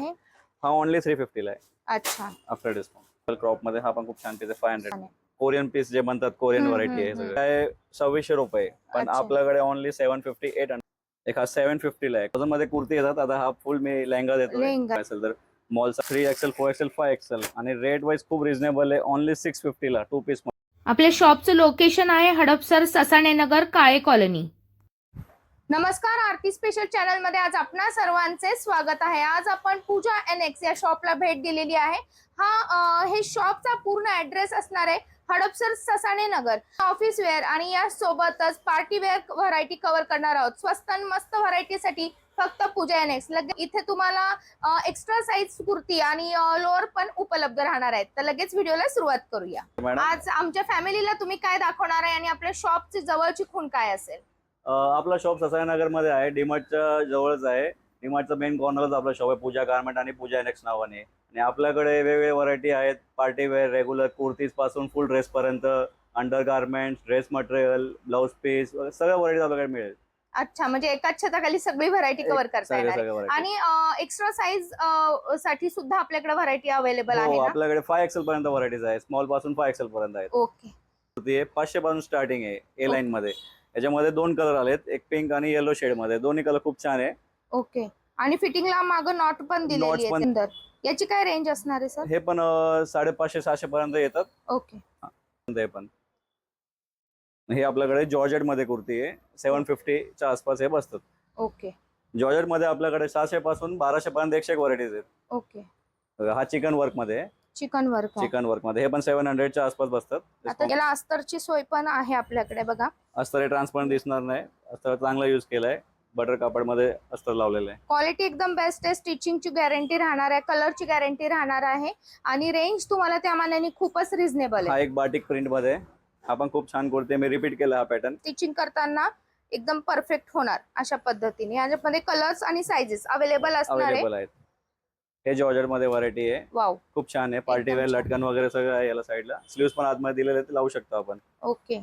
आहे. हा only three फिफ्टीला आहे. अच्छा. आफ्टर डिस्काउंट क्रॉपमध्ये हा पण खूप छान piece five hundred. Korean piece जे म्हणतात कोरियन व्हरायटी आहे सगळं. काय सव्वीसशे रुपये पण. आपल्याकडे only seven fifty eight hundred एक हा सेव्हन फिफ्टीला आहे. अजून मध्ये कुर्ती येतात आता हा फुल मी लेहंगा देतो. असेल तर मॉलचा three XL four XL five XL आणि रेट वाईज खूप रिझनेबल आहे. ओनली सिक्स फिफ्टीला टू पीस आपल्या शॉपचं लोकेशन आहे हडपसर ससाणे नगर काळे कॉलनी नमस्कार आरती स्पेशल चॅनलमध्ये आज आपणा सर्वांचे स्वागत आहे. आज आपण पूजा एन एक्स या शॉपला भेट दिलेली आहे. हा हे शॉपचा पूर्ण ऍड्रेस असणार आहे हडपसर ससाणे नगर. ऑफिस वेअर आणि या सोबतच पार्टी वेअर व्हरायटी कव्हर करणार आहोत. स्वस्त आणि मस्त व्हरायटीसाठी फक्त पूजा एन एक्स लगेच इथे तुम्हाला एक्स्ट्रा साईज कुर्ती आणि लोअर पण उपलब्ध राहणार आहेत. तर लगेच व्हिडिओला सुरुवात करूया. आज आमच्या फॅमिलीला तुम्ही काय दाखवणार आहे आणि आपल्या शॉपची जवळची खूण काय असेल? आपला शॉप ससाईनगरमध्ये आहे. डीमार्टच्या जवळच आहे. डीमार्टचं मेन कॉर्नरच आपलं शॉप आहे. पूजा गार्मेंट आणि पूजा एनेक्स नावाने. आणि आपल्याकडे वेगवेगळे व्हरायटी आहेत. पार्टी वेअर रेग्युलर कुर्तीजपासून फुल ड्रेस पर्यंत under garment dress material blouse piece सगळ्या व्हरायटी आपल्याकडे मिळेल. अच्छा म्हणजे एकाच छताखाली सगळी व्हरायटी कव्हर करता येणार आहे. सगळ्या आणि एक्स्ट्रा साईजसाठी सुद्धा आपल्याकडे व्हरायटी अवेलेबल आहे हो ना? आपल्याकडे फाय एक्सेल पर्यंत व्हरायटीज आहे स्मॉलपासून फाय एक्सेल पर्यंत आहेत. ओके आहे. पाचशे पासून स्टार्टिंग आहे. ए लाईन मध्ये. याच्यामध्ये दोन कलर आलेत. एक पिंक आणि येलो शेडमध्ये. दोन्ही कलर खूप छान आहे. ओके आणि फिटिंगला माग नॉट पण दिलेली Knots आहे पण- सुंदर याची काय रेंज असणार आहे सर हे पण अं, साडेपाचशे सहाशे पर्यंत येतात. ओके हे. पण. हे आपल्याकडे जॉर्जेटमध्ये कुर्ती आहे. सेव्हन फिफ्टीच्या आसपास हे बसतात. ओके जॉर्जेटमध्ये आपल्याकडे सहाशे पासून बाराशे पर्यंत एकशे एक व्हरायटीज आहेत. ओके हा चिकन वर्कमध्ये आहे. चिकन वर्क. चिकन वर्कमध्ये. हे पण सेव्हन हंड्रेडच्या आसपास आता बसतात याला अस्तरची सोय पण आहे आपल्याकडे बघा. अस्तर हे ट्रान्सपरंट दिसणार नाही. अस्तर चांगला युज केलाय. बटर कापडमध्ये अस्तर लावलेलं आहे. क्वालिटी एकदम बेस्ट आहे. स्टिचिंगची गॅरंटी राहणार आहे. कलरची गॅरंटी राहणार आहे. आणि रेंज तुम्हाला त्या मानाने खूपच रिझनेबल हा आहे एक बाटिक प्रिंटमध्ये आहे. हा पण खूप छान कुर्ती आहे. मी रिपीट केला हा पॅटर्न स्टिचिंग करताना एकदम परफेक्ट होणार अशा पद्धतीने. याच्यामध्ये कलर्स आणि साइजेस अवेलेबल असणार आहे. अवेलेबल आहेत. हे जॉर्जेटमध्ये व्हरायटी आहे. वाव. खूप छान आहे. Party wear. लटकन वगैरे सगळं आहे याला साईडला स्लीव्स पण आतमध्ये दिलेले लावू शकतो आपण. ओके.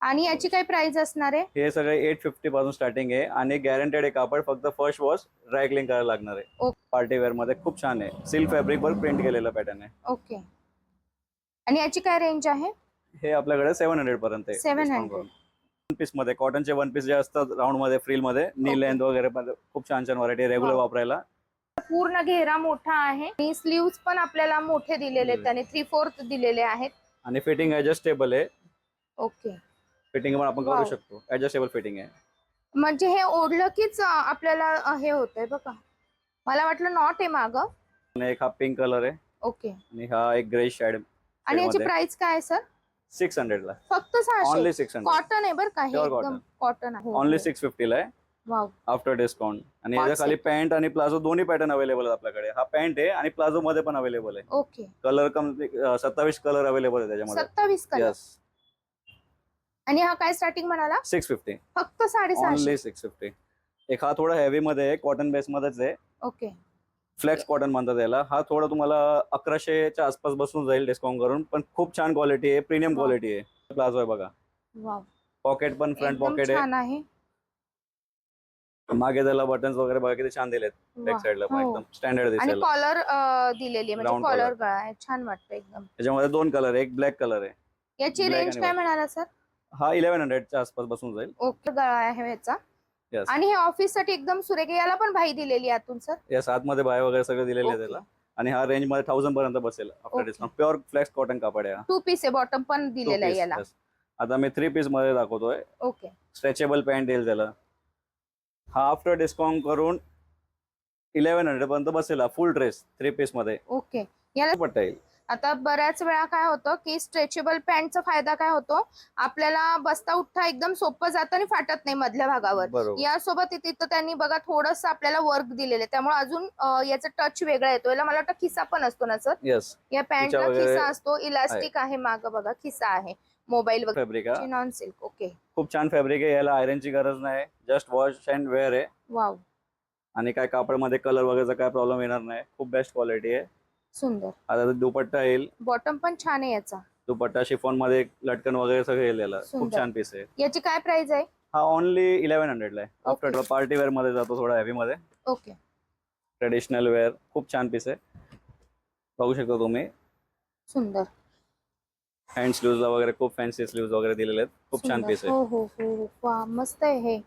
आणि याची काय प्राइस असणार आहे? हे सगळे एट फिफ्टी पासून स्टार्टिंग आहे. आणि गॅरंटेड आहे कापड फक्त फर्स्ट वॉश ड्राय क्लीन करायला लागणार आहे. ओके. पार्टी वेअरमध्ये खूप छान आहे. सिल्क फॅब्रिक वर प्रिंट केलेलं पॅटर्न आहे. ओके. आणि याची काय रेंज आहे? हे आपल्याकडे सेव्हन हंड्रेड पर्यंत आहे. 700. वन पीसमध्ये कॉटनचे वन पीस जे असतात राऊंडमध्ये फ्रील मध्ये नी. लेंथ वगैरे खूप छान छान व्हरायटी रेग्युलर. वापरायला. पूर्ण घेरा मोठा आहे. आणि स्लीव्स पण आपल्याला मोठे दिलेले आहेत. त्याने थ्री फोर्थ दिलेले आहेत. आणि फिटिंग ऍडजस्टेबल आहे. ओके फिटिंग पण आपण करू Wow. शकतो. ऍडजस्टेबल फिटिंग आहे. म्हणजे हे ओढलं कीच आपल्याला हे होतंय बघा. मला वाटलं नॉट आहे माग. आणि एक हा पिंक कलर आहे. ओके आणि हा एक ग्रे शेड आणि याची. प्राइस काय आहे सर सिक्स हंड्रेडला. फक्त सहाशे? ओनली सिक्स हंड्रेड कॉटन आहे बरं का? हे Pure एकदम cotton. कॉटन आहे. ओनली सिक्स फिफ्टीला आहे. वाव आफ्टर डिस्काउंट आणि. याच्या खाली पॅन्ट आणि प्लाझो दोन्ही पॅटर्न अवेलेबल आहेत आपल्याकडे. हा पॅन्ट आहे आणि प्लाझो मध्ये पण अवेलेबल आहे. ओके कलर कम सत्तावीस कलर अवेलेबल आहे त्याच्यामध्ये. सत्तावीस कलर यस आणि हा काय स्टार्टिंग म्हणाला? सिक्स फिफ्टी फक्त साडेसहाशे. ओनली सिक्स फिफ्टी एक हा थोडा हेवी मध्ये आहे कॉटन बेस मध्येच आहे. ओके फ्लेक्स कॉटन म्हणतात याला. हा थोडा तुम्हाला अकराशेच्या आसपास बसून जाईल डिस्काउंट करून. पण खूप छान क्वालिटी आहे प्रीमियम. क्वालिटी आहे. प्लाझो आहे बघा. वाव पॉकेट पण फ्रंट एकदम पॉकेट आहे. छान आहे. मागे त्याला बटन्स वगैरे बघा किती छान दिलेत. बॅक. साईडला पण हो. एकदम स्टँडर्ड आणि दिसेल. कॉलर दिलेली आहे. म्हणजे Round कॉलर. गळा आहे. छान वाटतं एकदम. त्याच्यामध्ये दोन कलर आहे. एक ब्लॅक कलर आहे. याची Black रेंज आणि काय white. म्हणाला सर हा इलेव्हन हंड्रेडच्या आसपास बसून जाईल. ओके गळा आहे याचा Yes. आणि हे ऑफिससाठी एकदम सुरेख आहे. याला पण भाई दिलेली आहे आतून सर या सात मध्ये बाय वगैरे सगळं दिलेलं आहे Okay. त्याला आणि हा रेंजमध्ये थाउजंड पर्यंत बसेल after Okay. Discount pure flex cotton कापड आहे हा. टू पीस आहे बॉटम पण Two दिलेला आहे piece, याला yes. आता मी थ्री पीसमध्ये दाखवतोय ओके स्ट्रेचेबल पॅन्ट येईल त्याला हा आफ्टर डिस्काउंट करून इलेव्हन हंड्रेड पर्यंत बसेल फुल ड्रेस थ्री पीसमध्ये ओके याला पट्टा येईल आता बऱ्याच वेळा काय होतं की स्ट्रेचेबल पॅन्टचा फायदा काय होतो? आपल्याला बसता उठता एकदम सोपं जातं आणि फाटत नाही मधल्या भागावर. यासोबत तिथं त्यांनी बघा थोडस आपल्याला वर्क दिलेलं त्यामुळे अजून याचा टच वेगळा येतो. याला मला वाटतं खिसा पण असतो ना सर? या पॅन्टला वगैरे खिसा असतो. इलास्टिक आहे माग बघा. खिसा आहे. मोबाईल वगैरे फॅब्रिक नॉन सिल्क ओके खूप छान फॅब्रिक आहे. याला आयरनची गरज नाही. जस्ट वॉश अँड वेअर आहे. वाव आणि काय कापडमध्ये कलर वगैरेचा काय प्रॉब्लेम येणार नाही. खूप बेस्ट क्वालिटी आहे. सुंदर. आता दुपट्टा येईल. बॉटम पण छान आहे याचा. दुपट्टा शिफॉनमध्ये लटकन वगैरे सगळं येईल याला खूप सुंदर. छान पीस आहे. याची काय प्राइस आहे? हा ओनली इलेव्हन हंड्रेडला आहे. आफ्टर पार्टी वेअरमध्ये जातो थोडा हेवी मध्ये. ओके ट्रेडिशनल वेअर खूप छान पीस आहे. बघू शकता तुम्ही. सुंदर. हँड स्लीव्हजला वगैरे खूप फॅन्सी स्लीव्ज वगैरे दिलेले आहेत. खूप छान सुंदर. पीस आहे. हो हो हो हो. वा मस्त आहे हे.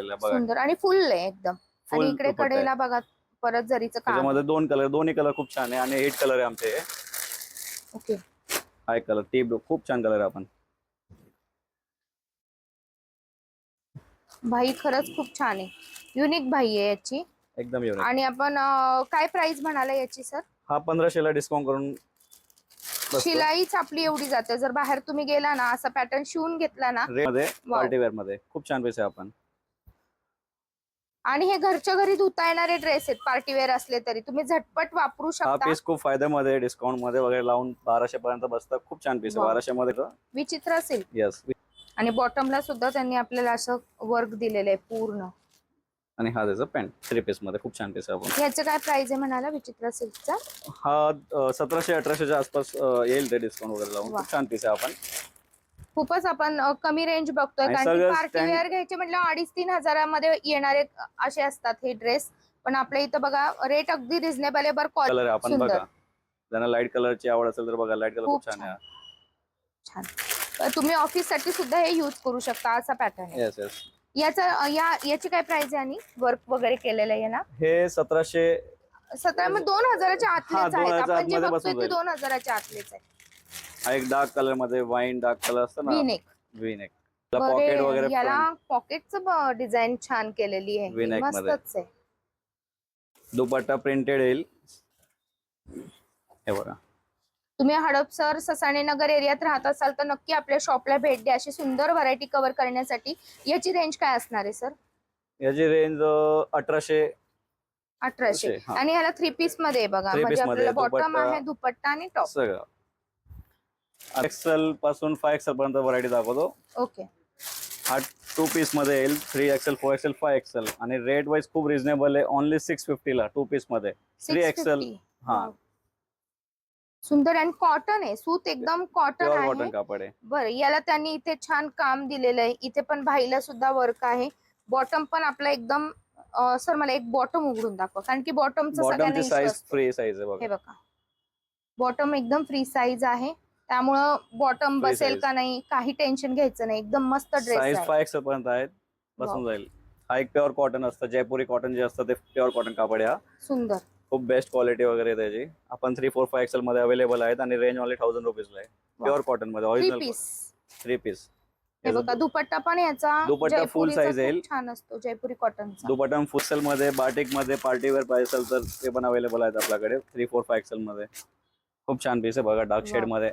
बघा. सुंदर. आणि फुल आहे एकदम. आणि Full इकडे दुपट्टा आहे. कडेला बघा. परत जरीचं काम. त्याच्यामध्ये दोन कलर दोन्ही कलर खूप छान आहे आणि एट कलर आहे आमचे. ओके हा एक कलर टी ब्लू खूप छान कलर आहे आपण. भाई खरंच खूप छान आहे. युनिक भाई आहे याची. एकदम युनिक आणि आपण काय प्राइस म्हणाला याची सर हा पंधराशेला डिस्काउंट करून. शिलाईच आपली एवढी जाते. जर बाहेर तुम्ही गेला ना असा पॅटर्न शिवून घेतला ना मध्ये मध्ये. खूप छान पीस आपण. आणि हे घरच्या घरी धुता येणारे ड्रेस आहेत पार्टीवेअर असले तरी. तुम्ही झटपट वापरू हा शकता. पीस खूप फायद्यामध्ये डिस्काउंटमध्ये वगैरे लावून बाराशे पर्यंत बसतं. खूप छान पीस आहे. बाराशे मध्ये विचित्र असेल. येस आणि बॉटमला सुद्धा त्यांनी आपल्याला असं वर्क दिलेलं आहे पूर्ण. आणि हा त्याचा पॅन्ट थ्री पीसमध्ये. खूप छान पीस आहे आपण ह्याचं काय प्राइस आहे म्हणाला? विचित्र सिल्कचा हा अं, सतराशे अठराशेच्या आसपास अं, येईल ते डिस्काउंट वगैरे लावून. वा. खूप छान पीस आहे आपण खूपच आपण कमी रेंज बघतोय. कारण पार्टी वेअर घ्यायचे म्हटलं अडीच तीन हजारामध्ये येणारे असे असतात हे ड्रेस पण आपल्या इथं बघा रेट अगदी रिझनेबल आहे बरं कलर आपण. बघा. ज्यांना लाइट कलरची आवड असेल तर बघा लाइट कलर खूप छान आहे. छान. तुम्ही ऑफिससाठी सुद्धा हे युज करू शकता असा पॅटर्न आहे. येस येस याचा या याची काय प्राइस आहे आणि वर्क वगैरे केलेलं आहे ना? हे सतराशे सतरा मग दोन हजाराच्या आतलेच आहेत. आपण जे बघतोय ते. दोन हजाराच्या आतलेच आहे. हा एक डार्क कलरमध्ये वाईन डार्क कलर असतं ना? विनेक व्ही नेक पॉकेट वगैरे याला पॉकेटचं डिझाईन छान केलेली आहे. मध्ये. मस्तच आहे. दुपट्टा प्रिंटेड येईल. हे बघा. तुम्ही हडपसर ससाणे नगर एरियात राहत असाल तर नक्की आपल्या शॉपला भेट द्या. अशी सुंदर व्हरायटी कव्हर करण्यासाठी. याची रेंज काय असणार आहे सर? याची रेंज अठराशे. अठराशे. आणि ह्याला थ्री पीसमध्ये बघा. म्हणजे आपल्याला बॉटम आहे दुपट्टा आणि टॉप सगळं. एक्सेल पासून फाय एक्सेल पर्यंत व्हरायटी दाखवतो. ओके हा टू पीसमध्ये येईल. Three XL four XL five XL आणि रेट वाईज खूप रिझनेबल आहे. ओनली सिक्स फिफ्टीला टू पीसमध्ये. Three XL. हा. सुंदर आणि कॉटन आहे. सूत एकदम कॉटन प्युअर आहे. कॉटन कापड आहे. बरं याला त्यांनी इथे छान काम दिलेलं आहे. इथे पण भाईला सुद्धा वर्क आहे. बॉटम पण आपला एकदम सर मला एक बॉटम उघडून दाखवा. कारण की बॉटमचं साईज. फ्री साईज आहे हे बघा. बॉटम एकदम फ्री साईज आहे. त्यामुळं बॉटम बसेल. का नाही काही टेन्शन घ्यायचं नाही. एकदम मस्त ड्रेस साईज फाय एक्सेल पर्यंत आहेत. बसून जाईल. हा एक प्युअर कॉटन असतं. जयपुरी कॉटन जे असतं ते प्युअर कॉटन कापड हा. सुंदर. खूप बेस्ट क्वालिटी वगैरे त्याची. आपण थ्री फोर फाय एक्सेल मध्ये अवेलेबल आहेत आणि रेंज ऑनली थाउजंड रुपीजला आहे. प्युअर कॉटनमध्ये ओरिजिनल पीस थ्री पीस हे बघा दुपट्टा पण याचा दुपट्टा size खूप येईल. छान असतो जयपुरी कॉटनचा दुपट्टा फुसलमध्ये बाटिकमध्ये पार्टी वेअर पाहिजे असेल तर ते पण अवेलेबल आहेत आपल्याकडे. थ्री फोर फाय एक्सेल मध्ये. खूप छान पीस आहे बघा डार्क शेड. मध्ये.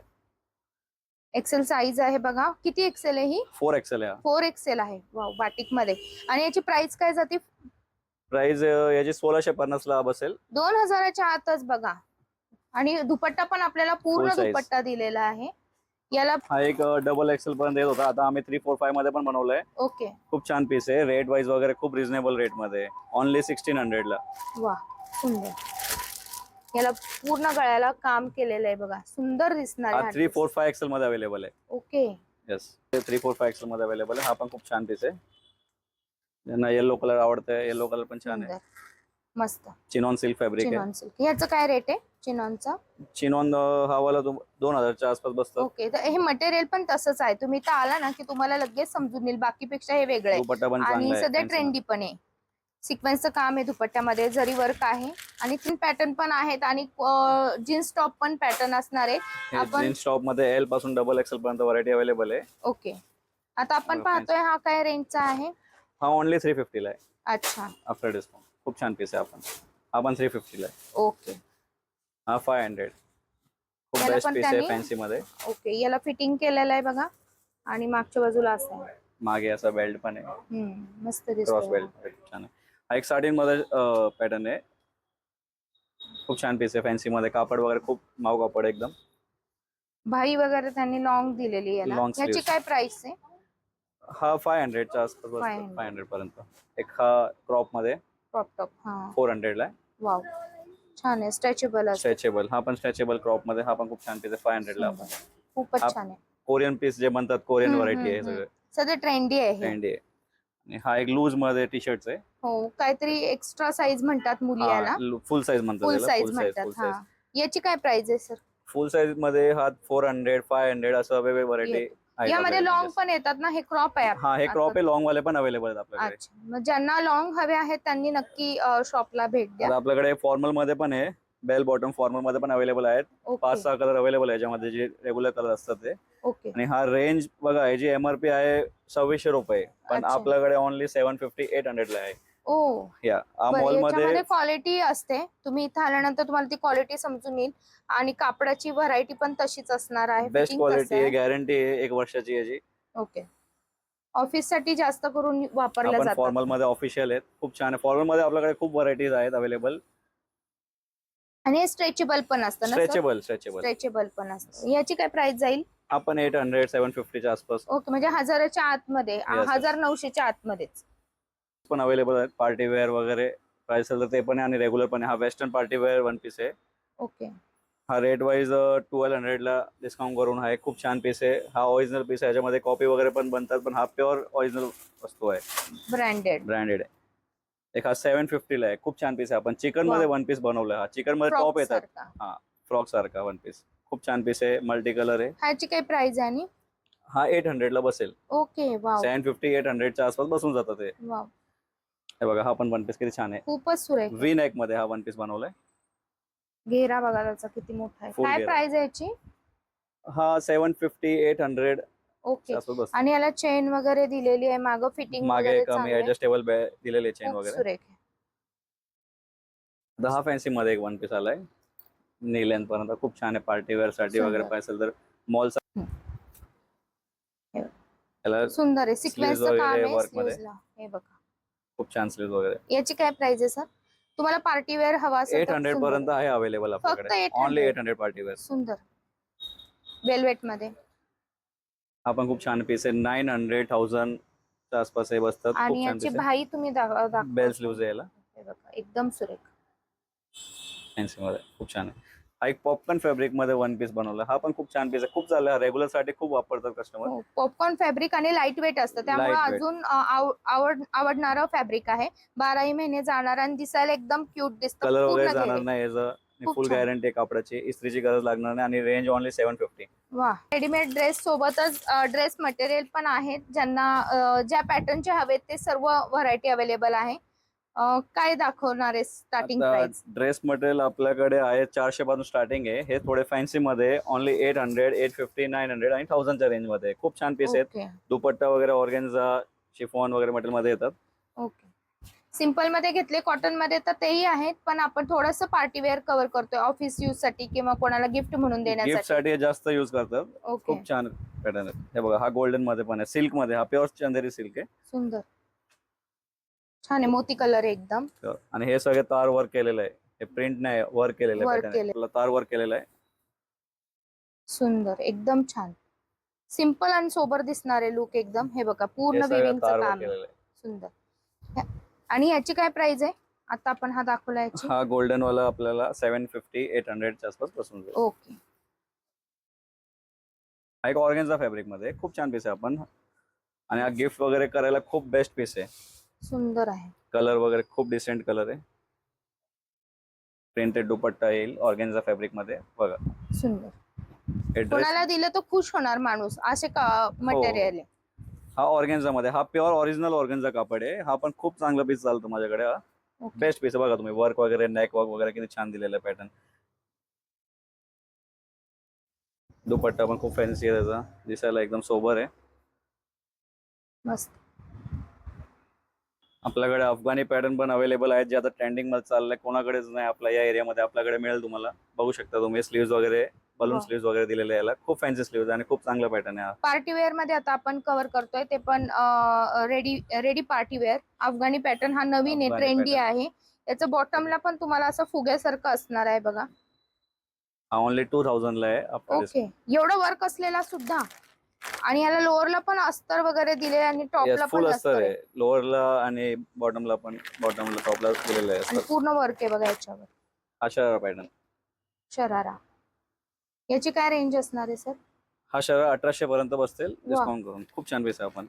एक्सेल साईज आहे बघा. किती एक्सेल आहे ही? फोर एक्सेल आहे फोर एक्सेल आहे. बाटिकमध्ये आणि याची प्राइस काय जाते? प्राइस याची सोळाशे पन्नास ला बसेल दोन हजाराच्या आतच बघा. आणि दुपट्टा पण आपल्याला पूर्ण size. दुपट्टा दिलेला आहे. याला हा एक डबल एक्सेल पर्यंत येत होता. आता आम्ही थ्री फोर फायमध्ये पण बनवलंय. ओके खूप छान पीस आहे. रेट वाईज वगैरे खूप रिझनेबल रेटमध्ये. ओनली सिक्स्टीन हंड्रेड ला. वा सुंदर. याला पूर्ण गळ्याला काम केलेलं आहे बघा. सुंदर दिसणार थ्री फोर फाय एक्सेल मध्ये अवेलेबल आहे. Okay. Yes three four five XL मध्ये अवेलेबल आहे. हा पण खूप छान पीस आहे. ज्यांना येलो कलर आवडतंय येलो कलर पण छान आहे. मस्त. चिनॉन सिल्क फॅब्रिक आहे. चिनॉन सिल्क ह्याचं काय रेट आहे? चिनॉनचा चिनॉन हा वाला दोन हजारच्या आसपास बसतो. ओके. तर हे मटेरियल पण तसंच आहे. तुम्ही तर आला ना की तुम्हाला लगेच समजून येईल. बाकीपेक्षा हे वेगळं आहे. आणि सध्या ट्रेंडी पण आहे. सिक्वेन्सचं काम आहे दुपट्ट्यामध्ये जरी वर्क आहे. आणि तीन पॅटर्न पण आहेत आणि जीन्स टॉप पण पॅटर्न असणार आहे. आपण- जीन्स टॉपमध्ये एलपासून डबल एक्सेल पर्यंत व्हरायटी अवेलेबल आहे. ओके आता आपण पाहतोय हा काय रेंजचा आहे. हा ओनली थ्री फिफ्टीला आहे. अच्छा. आफ्टर डिस्काउंट खूप छान पीस आहे आपण. हा पण थ्री फिफ्टीला आहे. ओके हा फाय हंड्रेड खूप बेस्ट पीस आहे फॅन्सी मध्ये. ओके याला फिटिंग केलेलं आहे बघा. आणि मागच्या बाजूला असं आहे. मागे असा बेल्ट पण आहे. मस्त क्रॉस दिसतो बेल्ट छान आहे. हा एक साडीन मध्ये पॅटर्न आहे. खूप छान पीस आहे फॅन्सी मध्ये. कापड वगैरे खूप माव कापड आहे एकदम. भाई वगैरे त्यांनी लॉंग दिलेली आहे Long याची sleeves. काय प्राइस आहे? हा फाय हंड्रेडच्या आसपास 500. फाय हंड्रेड पर्यंत. एक हा क्रॉपमध्ये. क्रॉप टॉप हा. फोर हंड्रेडला आहे. वाव छान आहे स्ट्रेचेबल असतं. स्ट्रेचेबल हा पण स्ट्रेचेबल क्रॉपमध्ये हा पण खूप छान पीस आहे फाय हंड्रेडला. खूपच छान आहे. कोरियन पीस जे म्हणतात कोरियन हम्म, व्हरायटी आहे हम्म, सगळं. सध्या ट्रेंडी आहे हे. ट्रेंडी आहे. आणि हा एक लूजमध्ये टी शर्ट आहे. हो काहीतरी एक्स्ट्रा साईज म्हणतात मुली याला. फुल साईज म्हणतात फुल. साईज म्हणतात. याची काय प्राइस आहे सर फुल साईजमध्ये हा फोर हंड्रेड फाय हंड्रेड असं वेगवेगळे व्हरायटी यामध्ये लॉंग पण येतात ना हे क्रॉप आहे हा हे क्रॉप आहे लॉंग वाले पण अवेलेबल आहेत आपल्याकडे. ज्यांना लॉंग हवे आहेत त्यांनी नक्की शॉपला भेट द्या. आपल्याकडे फॉर्मलमध्ये पण आहे. बेल बॉटम फॉर्मलमध्ये पण अवेलेबल आहेत. पाच सहा कलर अवेलेबल आहे याच्यामध्ये जे रेग्युलर कलर असतात ते. आणि हा रेंज बघा याची एमआरपी आहे सव्वीसशे रुपये. पण. आपल्याकडे only seven fifty eight hundred ला आहे. ओ. या मॉलमध्ये क्वालिटी असते. तुम्ही इथे आल्यानंतर तुम्हाला ती क्वालिटी समजून येईल. आणि कापडाची व्हरायटी पण तशीच असणार आहे. बेस्ट क्वालिटी आहे? गॅरंटी आहे एक वर्षाची याची. ओके ऑफिससाठी जास्त करून वापरल्या जातात. फॉर्मलमध्ये ऑफिशियल आहेत. खूप छान आहे. फॉर्मलमध्ये आपल्याकडे खूप व्हरायटीज आहेत अवेलेबल आणि हे स्ट्रेचेबल पण असतं ना स्ट्रेचेबल स्ट्रेचेबल. स्ट्रेचेबल पण असतं. याची काय प्राइस जाईल? आपण एट हंड्रेड सेव्हन फिफ्टीच्या आसपास. ओके म्हणजे हजाराच्या आतमध्ये yes. हजार नऊशेच्या आतमध्येच. पण अवेलेबल आहेत. पार्टी वेअर वगैरे प्राइस तर ते पण आहे आणि रेग्युलर पण आहे. हा western party wear one piece आहे. ओके. हा रेट वाईज ट्वेल्व हंड्रेडला डिस्काउंट करून आहे खूप छान पीस आहे. हा ओरिजिनल पीस आहे. याच्यामध्ये कॉपी वगैरे पण बनतात पण हा प्युअर ओरिजिनल वस्तू आहे. ब्रँडेड ब्रँडेड आहे एक हा सेव्हन फिफ्टीला आहे. खूप छान पीस आहे. आपण चिकनमध्ये. वन पीस बनवलं. हा चिकनमध्ये टॉप येतात. फ्रॉक सारखा वन पीस खूप छान पीस आहे. मल्टी कलर आहे. ह्याची काय प्राइस आहे आणि? हा एट हंड्रेडला बसेल. Okay wow seven fifty eight हंड्रेडच्या आसपास बसून जातात ते. वाव हे बघा हा पण वन पीस किती छान आहे. खूपच सुरेख व्ही नेकमध्ये हा वन पीस बनवलाय. घेरा बघा त्याचा किती मोठा आहे. Full काय घेरा. प्राइस आहे याची? हा seven fifty eight hundred okay. आणि याला चेन वगैरे दिलेली आहे मागं फिटिंग मागे कमी. ऍडजस्टेबल दिलेले चेन वगैरे. दहा फॅन्सी मध्ये एक वन पीस आलाय. नी लेंथ पर्यंत खूप छान आहे पार्टी वेअरसाठी वगैरे. पाहिजे तर मॉल सुंदर आहे. मध्ये. हे खूप छान स्लीव्ह वगैरे. याची काय प्राइस आहे सर तुम्हाला पार्टी वेअर हवा असेल एट हंड्रेड पर्यंत आहे अवेलेबल फक्त आपल्याकडे. 800? Only eight hundred party wear सुंदर. वेलवेटमध्ये. हा पण खूप छान पीस आहे. नाईन हंड्रेड थाउजंड आसपास हे बसतात. खूप आणि छान याची आहे. भाई तुम्ही दाखवा. दाखवा. बेल स्लीव्ह यायला हे बघा एकदम सुरेख. फॅन्सी मध्ये. खूप छान आहे. हा एक पॉपकॉर्न फॅब्रिकमध्ये वन पीस बनवला. हा पण खूप छान पीस आहे. खूप चालला रेग्युलरसाठी खूप वापरतात कस्टमर पॉपकॉर्न फॅब्रिक आणि लाइट वेट असतं. त्यामुळे Lightweight. अजून अ, आव- आवड आवडणारं फॅब्रिक आहे. बाराही महिने जाणार आणि दिसायला एकदम क्यूट दिसतं. कलर वगैरे जाणार घेरे. नाही याचं. फुल. गॅरंटी कापडाची. इस्त्रीची गरज लागणार नाही आणि रेंज ऑनली सेव्हन फिफ्टी वा रेडीमेड ड्रेस सोबतच ड्रेस मटेरियल पण आहेत ज्यांना ज्या पॅटर्नचे हवेत ते सर्व व्हरायटी अवेलेबल आहे. काय दाखवणार आहे स्टार्टिंग ड्रेस मटेरियल आपल्याकडे आहे चारशे पासून स्टार्टिंग आहे. हे थोडे फॅन्सी मध्ये only eight hundred eight fifty nine hundred आणि थाउजंडच्या रेंजमध्ये. खूप छान पीस आहेत. दुपट्टा वगैरे ऑर्गेन्झा शिफॉन वगैरे मटेरियलमध्ये येतात. ओके सिंपलमध्ये घेतले कॉटनमध्ये तर तेही आहेत पण आपण थोडस पार्टी वेअर कव्हर करतोय ऑफिस यूजसाठी किंवा कोणाला गिफ्ट म्हणून देण्यासाठी. साठी जास्त युज करतात. खूप छान पॅटर्न आहे. हे बघा हा गोल्डनमध्ये पण आहे. सिल्कमध्ये हा प्युअर चंदेरी सिल्क आहे. सुंदर. छान आहे मोती कलर एकदम. तर- आणि हे सगळे तार वर्क केलेलं आहे. हे प्रिंट नाही वर्क केलेलं Work आहे pattern आहे. केलंय. आपलं तार वर्क केलेलं आहे. सुंदर एकदम छान. सिंपल आणि सोबर दिसणारे लुक एकदम. हे बघा पूर्ण हे सगळं विविंगचं तार वर्क काम आहे. केलेलं आहे. सुंदर. आणि याची काय प्राइस आहे? आता आपण हा दाखवला याची. हा गोल्डन वाला आपल्याला सेव्हन फिफ्टी एट हंड्रेडच्या आसपास बसून जाईल ओके हा एक ऑर्गेन्झा फॅब्रिकमध्ये. खूप छान पीस आहे आपण. आणि हा गिफ्ट वगैरे करायला खूप बेस्ट पीस आहे. सुंदर आहे. कलर वगैरे खूप डिसेंट कलर आहे. प्रिंटेड दुपट्टा येईल ऑर्गेन्झा फॅब्रिकमध्ये. बघा. सुंदर. हे कोणाला दिलं तर खुश होणार माणूस. असे हो. मटेरियल आहे? हा ऑर्गेन्झा मध्ये हा प्युअर ओरिजिनल ऑर्गेन्झा कापड आहे. हा पण खूप चांगला पीस चालतो माझ्याकडे हा. बेस्ट पीस बघा तुम्ही वर्क वगैरे नेक वर्क वगैरे किती छान दिलेलं पॅटर्न दुपट्टा पण खूप फॅन्सी आहे त्याचा दिसायला एकदम सोबर आहे. मस्त. आपल्याकडे अफगाणी पॅटर्न पण अवेलेबल आहेत जे आता ट्रेंडिंगमध्ये चाललंय कोणाकडेच नाही आपल्या या एरियामध्ये आपल्याकडे मिळेल तुम्हाला. बघू शकता तुम्ही स्लीव्ह वगैरे. बलून. स्लीव्ह वगैरे दिलेले आहे याला. खूप फॅन्सी स्लीव्ह आणि खूप चांगला पॅटर्न आहे हा. पार्टी वेअरमध्ये आता आपण कव्हर करतोय. ते पण ready ready party wear Afghani pattern हा नवीन आहे ट्रेंडी. आहे. याचं बॉटमला पण तुम्हाला असं फुग्यासारखं असणार आहे बघा. हा ओनली टू थाउजंडला आहे आपल्या ओके एवढं वर्क असलेला सुद्धा. आणि याला लोअरला पण अस्तर वगैरे दिले आणि टॉपला पण अस्तर आहे. आहे. लोअरला आणि बॉटमला पण बॉटमला टॉपला दिलेलं आहे. पूर्ण वर्क आहे बघा याच्यावर. हा पॅटर्न शरारा. याची काय रेंज असणार आहे सर हा शर्ट अठराशे पर्यंत बसतील डिस्काउंट करून. खूप छान पीस आहे आपण.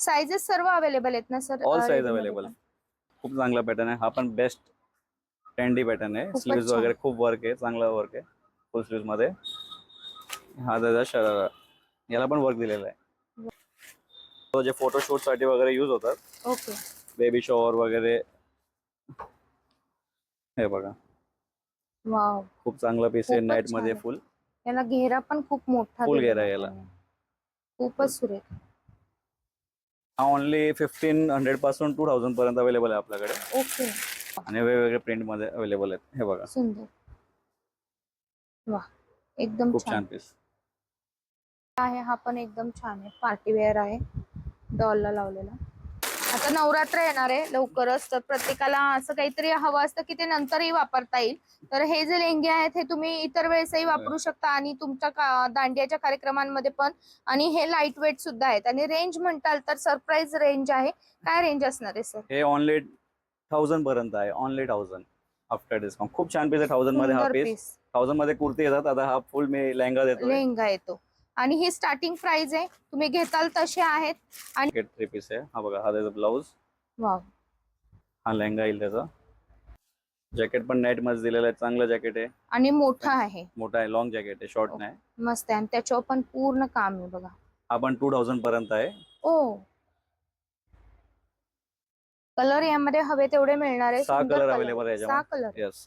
साईजेस सर्व अवेलेबल आहेत ना सर ऑल साईज अवेलेबल खूप चांगला पॅटर्न आहे. हा पण बेस्ट ट्रेंडी पॅटर्न आहे. छान. वगैरे खूप वर्क आहे. चांगला वर्क आहे. फुल स्लीव्समध्ये. हा त्याचा शरारा याला पण वर्क दिलेला आहे. जे फोटोशूटसाठी वगैरे युज होतात. ओके बेबी शॉवर वगैरे. हे बघा. वाव. खूप चांगला पीस आहे खूपच नाईटमध्ये. फुल याला घेरा पण खूप मोठा दिलेला घेरा आहे. याला. खूपच सुरेख हा ओनली फिफ्टीन हंड्रेडपासून टू थाउजंड पर्यंत अवेलेबल आहे आपल्याकडे. ओके. आणि वेगवेगळे प्रिंटमध्ये अवेलेबल आहेत. हे बघा. सुंदर. वा एकदम खूप छान. छान पीस आहे हा पण एकदम छान आहे. पार्टी वेअर आहे. डॉलला लावलेला. आता नवरात्र येणार आहे लवकरच. तर प्रत्येकाला असं काहीतरी हवं असतं की ते नंतरही वापरता येईल. तर हे जे लेंगे आहेत हे तुम्ही इतर वेळेसही वापरू शकता आणि तुमच्या का- दांडियाच्या कार्यक्रमांमध्ये पण. आणि हे लाइट वेट सुद्धा आहेत. आणि रेंज म्हणताल तर सरप्राईज रेंज आहे. काय रेंज असणार आहे सर हे ऑनली थाउजंड पर्यंत आहे. ऑनली थाउजंड आफ्टर डिस्काउंट खूप छान पीस आहे. थाउजंडमध्ये हा पीस पीस थाउजंडमध्ये कुर्ती येतात. आता हा फुल मी लेहंगा देतो लेहंगा येतो. आणि ही स्टार्टिंग प्राइस आहे. तुम्ही घेताल तसे आहेत. थ्री पीस आहे. हा बघा हा त्याचा ब्लाऊज वाव. हा लेहंगा येईल त्याचा. जॅकेट पण नेटमध्ये दिलेलं आहे. चांगलं जॅकेट आहे. आणि मोठा आहे. मोठा आहे. लॉंग जॅकेट आहे. शॉर्ट हो. नाही. मस्त आहे. आणि त्याच्यावर पण पूर्ण काम आहे बघा. हा पण टू थाउजंड पर्यंत आहे. ओ कलर यामध्ये हवे तेवढे मिळणार आहे. सहा color available आहे सहा. कलर येस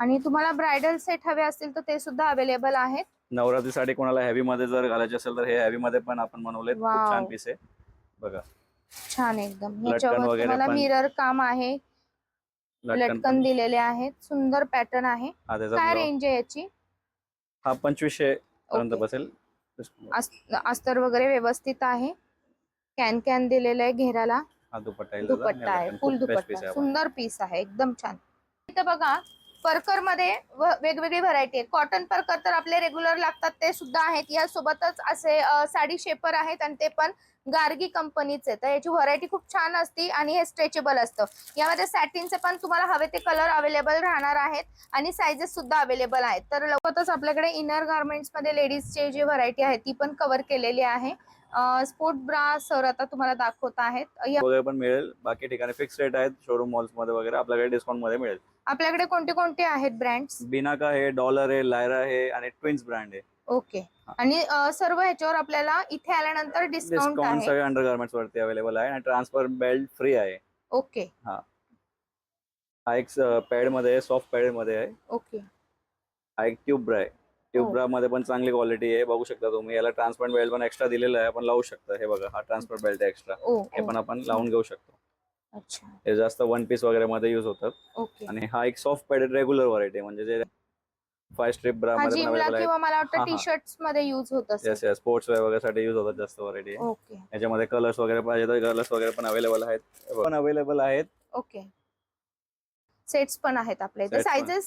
आणि तुम्हाला ब्रायडल सेट हवे असतील तर ते सुद्धा अवेलेबल आहेत. नवरात्रीसाठी कोणाला हेवी मध्ये जर घालायचे असेल तर हे हेवी मध्ये पण आपण बनवले Wow. छान पीस आहे. बघा. छान एकदम. लटकन याच्यावर वगैरे तुम्हाला पण- मिरर काम आहे. लटकन लटकन पण दिलेले आहेत. सुंदर पॅटर्न आहे. हा काय. रेंज आहे याची? हा पंचवीसशे पर्यंत. बसेल. अस- अस्तर वगैरे व्यवस्थित आहे. कॅन कॅन दिलेलं आहे घेराला हा दुपट्टा येईल त्याचा. दुपट्टा आहे. फुल खूप best piece दुपट्टा. आहे सुंदर पीस आहे. एकदम छान. इथं बघा परकरमध्ये व- वेगवेगळी व्हरायटी आहे कॉटन परकर तर आपले रेग्युलर लागतात ते सुद्धा आहेत. यासोबतच असे साडी शेपर आहेत आणि ते पण गार्गी कंपनीचे तर याची व्हरायटी खूप छान असते आणि हे स्ट्रेचेबल असतं. यामध्ये सॅटिनचे पण तुम्हाला हवे ते कलर अवेलेबल राहणार आहेत आणि सायझेस सुद्धा अवेलेबल आहेत. तर लवकरच आपल्याकडे इनर गार्मेंट्समध्ये लेडीजचे जे व्हरायटी आहे ती पण कव्हर केलेली आहे. स्पोर्ट ब्रा सर आता तुम्हाला दाखवत आहेत. वगैरे पण मिळेल. बाकी ठिकाणी फिक्स रेट आहेत. शोरूम मॉल्समध्ये वगैरे आपल्याकडे डिस्काउंटमध्ये मिळेल. आपल्याकडे कोणते कोणते आहेत ब्रँड्स बिनाका आहे डॉलर आहे लायरा आहे आणि ट्विन्स ब्रँड आहे. ओके. आणि सर्व ह्याच्यावर आपल्याला इथे आल्यानंतर डिस्काउंट सगळे अंडर गार्मेंट्स वरती अवेलेबल आहे आणि ट्रान्सफर बेल्ट फ्री आहे. ओके. हा. एक पॅडमध्ये सॉफ्ट पॅडमध्ये आहे. ओके. हा एक ट्यूब ब्रा आहे. ट्यूब हो. ब्रा मध्ये पण चांगली क्वालिटी आहे. बघू शकता तुम्ही याला ट्रान्सपरंट बेल्ट पण एक्स्ट्रा दिलेला आहे आपण लावू शकता. हे बघा हा ट्रान्सफर बेल्ट एक्स्ट्रा हे ओ, पण आपण लावून घेऊ शकतो. हे जास्त वन पीस वगैरे मध्ये युज होतात. ओके. आणि हा एक सॉफ्ट पॅडेड रेग्युलर व्हरायटी म्हणजे जे फाय स्ट्रिप ब्रा मध्ये किंवा मला वाटतं. टी शर्ट्समध्ये युज होत असेल. येस येस स्पोर्ट्स वेअर वगैरे साठी युज होतात जास्त व्हरायटी याच्यामध्ये कलर्स वगैरे पाहिजे तर कलर्स वगैरे पण अवेलेबल आहेत. पण अवेलेबल आहेत. ओके. सेट्स पण आहेत आपल्या इथे. सायझेस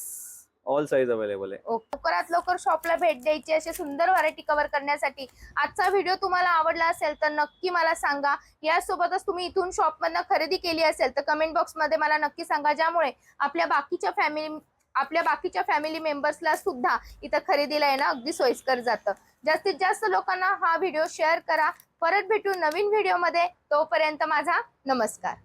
ऑल साईज अवेलेबल आहे. लवकरात लवकर शॉपला भेट द्यायची अशी सुंदर व्हरायटी कव्हर करण्यासाठी आजचा व्हिडिओ तुम्हाला आवडला असेल तर नक्की मला सांगा. यासोबतच तुम्ही इथून शॉपमधनं खरेदी केली असेल तर कमेंट बॉक्समध्ये मला नक्की सांगा. ज्यामुळे आपल्या बाकीच्या फॅमिली आपल्या बाकीच्या फॅमिली मेंबर्सला सुद्धा इथं खरेदीला येणं अगदी सोयीस्कर जातं. जास्तीत जास्त लोकांना हा व्हिडिओ शेअर करा. परत भेटू नवीन व्हिडिओमध्ये तोपर्यंत माझा नमस्कार.